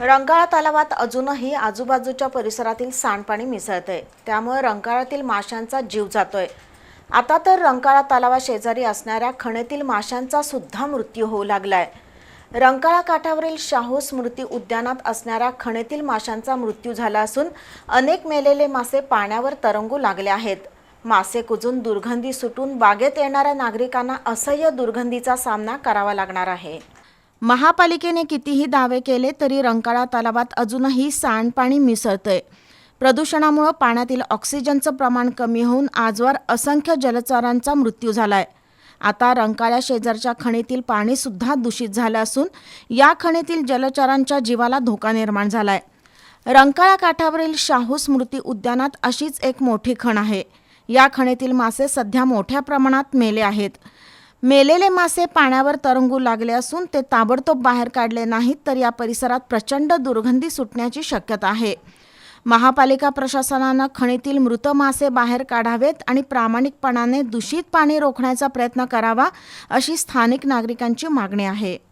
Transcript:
रंकाळा तलावात अजूनही आजूबाजूच्या परिसरातील सांडपाणी मिसळतंय. त्यामुळे रंकाळातील माशांचा जीव जातोय. आता तर रंकाळा तलावा शेजारी असणाऱ्या खणेतील माशांचा सुद्धा मृत्यू होऊ लागलाय. रंकाळा काठावरील शाहू स्मृती उद्यानात असणाऱ्या खणेतील माशांचा मृत्यू झाला असून अनेक मेलेले मासे पाण्यावर तरंगू लागले आहेत. मासे कुजून दुर्गंधी सुटून बागेत येणाऱ्या नागरिकांना असह्य दुर्गंधीचा सामना करावा लागणार आहे. महापालिकेने कितीही दावे केले तरी रंकाळा तलावात अजूनही सांडपाणी मिसळतंय. प्रदूषणामुळं पाण्यातील ऑक्सिजनचं प्रमाण कमी होऊन आजवर असंख्य जलचरांचा मृत्यू झालाय. आता रंकाळ्या शेजारच्या खणीतील पाणीसुद्धा दूषित झालं असून या खणीतील जलचरांच्या जीवाला धोका निर्माण झालाय. रंकाळा काठावरील शाहू स्मृती उद्यानात अशीच एक मोठी खण आहे. या खणीतील मासे सध्या मोठ्या प्रमाणात मेले आहेत. मेलेले मासे पाण्यावर तरंगू लागले असून ते ताबडतोब बाहेर काढले नाहीत तर या परिसरात प्रचंड दुर्गंधी सुटण्याची शक्यता आहे. महापालिका प्रशासनानं खणीतील मृत मासे बाहेर काढावेत आणि प्रामाणिकपणाने दूषित पाणी रोखण्याचा प्रयत्न करावा अशी स्थानिक नागरिकांची मागणी आहे.